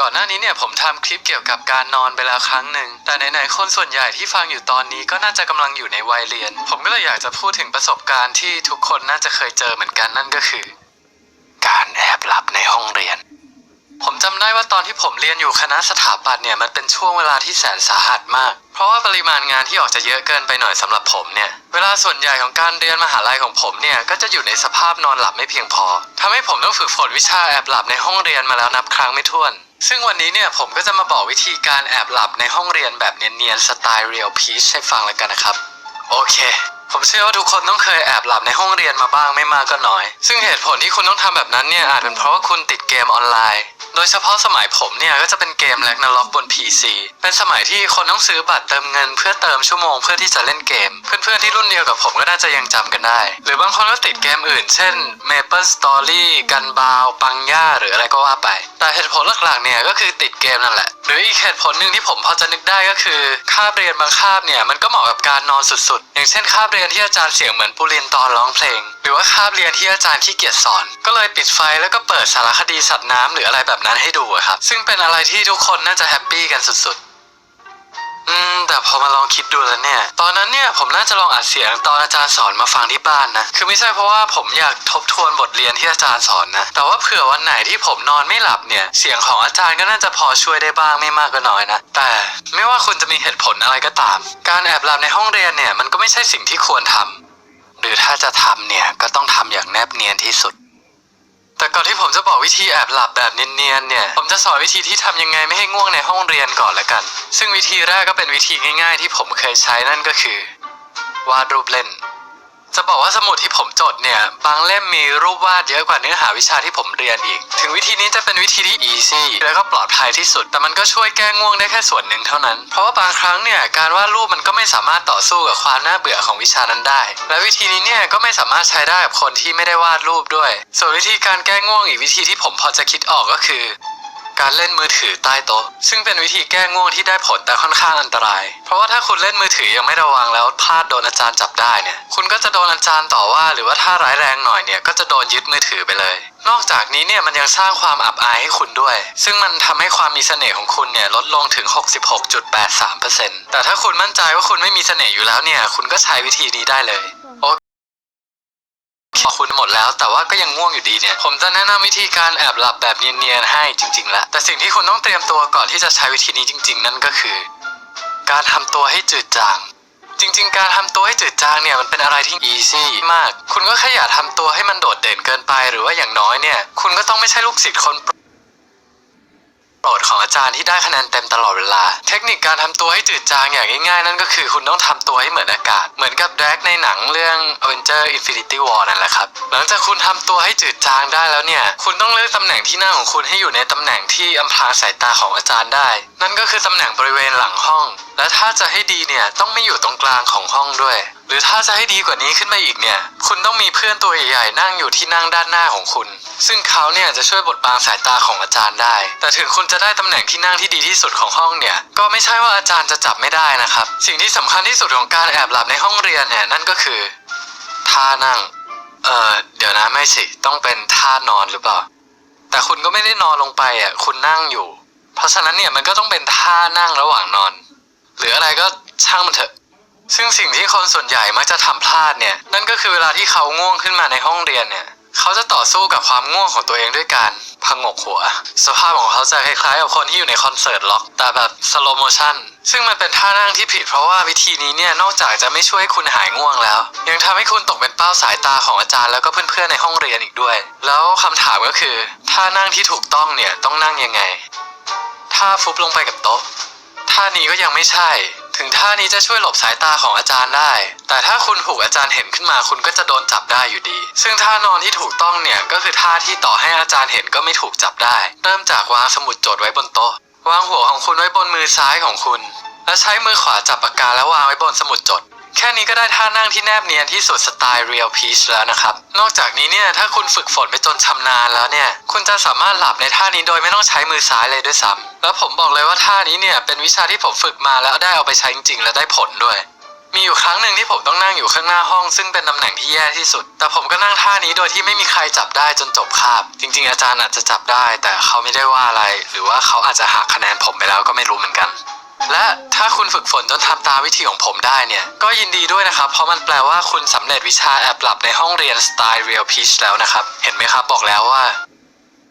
ก่อนหน้านี้เนี่ยผมทำคลิปเกี่ยวกับการนอนไปแล้วครั้งหนึ่ง แต่ไหนๆคนส่วนใหญ่ที่ฟังอยู่ตอนนี้ก็น่าจะกำลังอยู่ในวัยเรียน ผมก็เลยอยากจะพูดถึงประสบการณ์ที่ทุกคนน่าจะเคยเจอเหมือนกันนั่นก็คือ การแอบหลับในห้องเรียนผมจำได้ว่าตอนที่ผมเรียนอยู่คณะสถาปัตย์เนี่ยมันเป็นช่วงเวลาที่แสนสาหัสมาก เพราะว่าปริมาณงานที่ออกจะเยอะเกินไปหน่อยสำหรับผมเนี่ย เวลาส่วนใหญ่ของการเรียนมหาลัยของผมเนี่ยก็จะอยู่ในสภาพนอนหลับไม่เพียงพอทำให้ผมต้องฝึกฝนวิชาแอบหลับในห้องเรียนมาแล้วนับครั้งไม่ถ้วน ซึ่งวันนี้เนี่ยผมก็จะมาบอกวิธีการแอบหลับในห้องเรียนแบบเนียนๆสไตล์เรียลพีชให้ฟังแล้วกันนะครับ โอเค ผมเชื่อว่าทุกคนต้องเคยแอบหลับในห้องเรียนมาบ้างไม่มากก็น้อย ซึ่งเหตุผลที่คุณต้องทำแบบนั้นเนี่ยอาจเป็นเพราะว่าคุณติดเกมออนไลน์ โดยเฉพาะสมัยผมเนี่ยก็จะเป็นเกมแลกนาล็อกบน PC เป็นสมัยที่คนต้องซื้อบัตรเติมเงินเพื่อเติมชั่วโมงเพื่อที่จะเล่นเกม เพื่อนๆที่รุ่นเดียวกับผมก็น่าจะยังจำกันได้ หรือบางคนก็ติดเกมอื่น เช่น Maple Story กันบาว ปังย่าหรืออะไรก็ว่าไป แต่เหตุผลหลักๆเนี่ยก็คือติดเกมนั่นแหละ หรืออีกเหตุผลหนึ่งที่ผมพอจะนึกได้ก็คือคาบเรียนบางคาบเนี่ยมันก็เหมาะกับการนอนสุดๆ อย่างเช่นคาบเรียนที่อาจารย์เสียงเหมือนปุรินตอนร้องเพลง หรือว่าคาบเรียนที่อาจารย์ขี้เกียจสอน ก็เลยปิดไฟแล้วก็เปิดสารคดีสัตว์น้ำหรืออะไรแบบนั้นให้ดูอะครับ ซึ่งเป็นอะไรที่ทุกคนน่าจะแฮปปี้กันสุดๆ อืม แต่พอมาลองคิดดูแล้วเนี่ย ตอนนั้นเนี่ยผมน่าจะลองอัดเสียงตอนอาจารย์สอนมาฟังที่บ้านนะ คือไม่ใช่เพราะว่าผมอยากทบทวนบทเรียนที่อาจารย์สอนนะ แต่ว่าเผื่อวันไหนที่ผมนอนไม่หลับเนี่ย เสียงของอาจารย์ก็น่าจะพอช่วยได้บ้างไม่มากก็น้อยนะ แต่ไม่ว่าคุณจะมีเหตุผลอะไรก็ตาม การแอบหลับในห้องเรียนเนี่ยมันก็ไม่ใช่สิ่งที่ควรทำหรือถ้าจะทำเนี่ยก็ต้องทำอย่างแนบเนียนที่สุด แต่ก่อนที่ผมจะบอกวิธีแอบหลับแบบเนียนๆเนี่ย ผมจะสอนวิธีที่ทำยังไงไม่ให้ง่วงในห้องเรียนก่อนละกัน ซึ่งวิธีแรกก็เป็นวิธีง่าย ๆ ที่ผมเคยใช้นั่นก็คือ วาดรูปเล่น จะบอกว่าสมุดที่ผมจดเนี่ย บางเล่มมีรูปวาดเยอะกว่าเนื้อหาวิชาที่ผมเรียนอีก ถึงวิธีนี้จะเป็นวิธีที่ easy แล้วก็ปลอดภัยที่สุด แต่มันก็ช่วยแก้ง่วงได้แค่ส่วนหนึ่งเท่านั้น เพราะว่าบางครั้งเนี่ยการวาดรูปมันก็ไม่สามารถต่อสู้กับความน่าเบื่อของวิชานั้นได้ และวิธีนี้เนี่ยก็ไม่สามารถใช้ได้กับคนที่ไม่ได้วาดรูปด้วย ส่วนวิธีการแก้ง่วงอีกวิธีที่ผมพอจะคิดออกก็คือ การเล่นมือถือใต้โต๊ะ ซึ่งเป็นวิธีแก้ง่วงที่ได้ผลแต่ค่อนข้างอันตราย เพราะว่าถ้าคุณเล่นมือถือยังไม่ระวังแล้วพลาดโดนอาจารย์จับได้เนี่ย คุณก็จะโดนอาจารย์ต่อว่า หรือว่าถ้าร้ายแรงหน่อยเนี่ยก็จะโดนยึดมือถือไปเลย นอกจากนี้เนี่ยมันยังสร้างความอับอายให้คุณด้วย ซึ่งมันทำให้ความมีเสน่ห์ของคุณเนี่ยลดลงถึง 66.83%แต่ถ้าคุณมั่นใจว่าคุณไม่มีเสน่ห์อยู่แล้วเนี่ย คุณก็ใช้วิธีนี้ได้เลย ขอบคุณหมดแล้วแต่ว่าก็ยังง่วงอยู่ดีเนี่ย ผมจะแนะนำวิธีการแอบหลับแบบเนียนๆให้จริงๆแล้วแต่สิ่งที่คุณต้องเตรียมตัวก่อนที่จะใช้วิธีนี้จริง ๆ นั่นก็คือ การทำตัวให้จืดจาง จริง ๆ การทำตัวให้จืดจางเนี่ยมันเป็นอะไรที่ easy มาก คุณก็แค่อย่าทำตัวให้มันโดดเด่นเกินไป หรือว่าอย่างน้อยเนี่ย คุณก็ต้องไม่ใช่ลูกศิษย์คนโปร โปรดของอาจารย์ที่ได้คะแนนเต็มตลอดเวลา เทคนิคการทำตัวให้จืดจางอย่างง่ายๆ นั่นก็คือคุณต้องทำตัวให้เหมือนอากาศ เหมือนกับแดกในหนังเรื่อง Avenger Infinity War นั่นแหละครับ หลังจากคุณทำตัวให้จืดจางได้แล้วเนี่ย คุณต้องเลือกตำแหน่งที่นั่งของคุณให้อยู่ในตำแหน่งที่อำพรางสายตาของอาจารย์ได้ นั่นก็คือตำแหน่งบริเวณหลังห้อง และถ้าจะให้ดีเนี่ยต้องไม่อยู่ตรงกลางของห้องด้วย หรือถ้าจะให้ดีกว่านี้ขึ้นมาอีกเนี่ย คุณต้องมีเพื่อนตัวใหญ่ๆนั่งอยู่ที่นั่งด้านหน้าของคุณ ซึ่งเขาเนี่ยจะช่วยบดบังสายตาของอาจารย์ได้ แต่ถึงคุณจะได้ตำแหน่งที่นั่งที่ดีที่สุดของห้องเนี่ย ก็ไม่ใช่ว่าอาจารย์จะจับไม่ได้นะครับ สิ่งที่สำคัญที่สุดของการแอบหลับในห้องเรียนเนี่ยนั่นก็คือท่านั่ง เออเดี๋ยวนะไม่สิ ต้องเป็นท่านอนหรือเปล่า แต่คุณก็ไม่ได้นอนลงไปอะ คุณนั่งอยู่ เพราะฉะนั้นเนี่ยมันก็ต้องเป็นท่านั่งระหว่างนอน หรืออะไรก็ช่างมันเถอะ ซึ่งสิ่งที่คนส่วนใหญ่มักจะทำพลาดเนี่ย นั่นก็คือเวลาที่เขาง่วงขึ้นมาในห้องเรียนเนี่ย เขาจะต่อสู้กับความง่วงของตัวเองด้วยการพังงกหัว สภาพของเขาจะคล้ายๆกับคนที่อยู่ในคอนเสิร์ตล็อก แต่แบบสโลโมชันซึ่งมันเป็นท่านั่งที่ผิดเพราะว่าวิธีนี้เนี่ย นอกจากจะไม่ช่วยคุณหายง่วงแล้ว ยังทำให้คุณตกเป็นเป้าสายตาของอาจารย์แล้วก็เพื่อนๆในห้องเรียนอีกด้วย แล้วคำถามก็คือท่านั่งที่ถูกต้องเนี่ยต้องนั่งยังไงท่าฟุบลงไปกับโต๊ะท่านี้ก็ยังไม่ใช่ ถึงท่านี้จะช่วยหลบสายตาของอาจารย์ได้ แต่ถ้าคุณถูกอาจารย์เห็นขึ้นมาคุณก็จะโดนจับได้อยู่ดี ซึ่งท่านอนที่ถูกต้องเนี่ยก็คือท่าที่ต่อให้อาจารย์เห็นก็ไม่ถูกจับได้ เริ่มจากวางสมุดจดไว้บนโต๊ะ วางหัวของคุณไว้บนมือซ้ายของคุณ และใช้มือขวาจับปากกาแล้ววางไว้บนสมุดจด แค่นี้ก็ได้ท่านั่งที่แนบเนียนที่สุดสไตล์ Real Peach แล้วนะครับ นอกจากนี้เนี่ยถ้าคุณฝึกฝนไปจนชำนาญแล้วเนี่ย คุณจะสามารถหลับในท่านี้โดยไม่ต้องใช้มือซ้ายเลยด้วยซ้ำแล้วผมบอกเลยว่าท่านี้เนี่ยเป็นวิชาที่ผมฝึกมาแล้วได้เอาไปใช้จริงๆ และได้ผลด้วย มีอยู่ครั้งหนึ่งที่ผมต้องนั่งอยู่ข้างหน้าห้อง ซึ่งเป็นตำแหน่งที่แย่ที่สุด แต่ผมก็นั่งท่านี้โดยที่ไม่มีใครจับได้จนจบคาบ จริง ๆ อาจารย์อาจจะจับได้ แต่เขาไม่ได้ว่าอะไร หรือว่าเขาอาจจะหักคะแนนผมไปแล้วก็ไม่รู้เหมือนกัน และถ้าคุณฝึกฝนจนทำตามวิธีของผมได้เนี่ย ก็ยินดีด้วยนะครับ เพราะมันแปลว่าคุณสำเร็จวิชาแอบหลับในห้องเรียนสไตล์เรียลพีชแล้วนะครับ เห็นไหมครับบอกแล้วว่า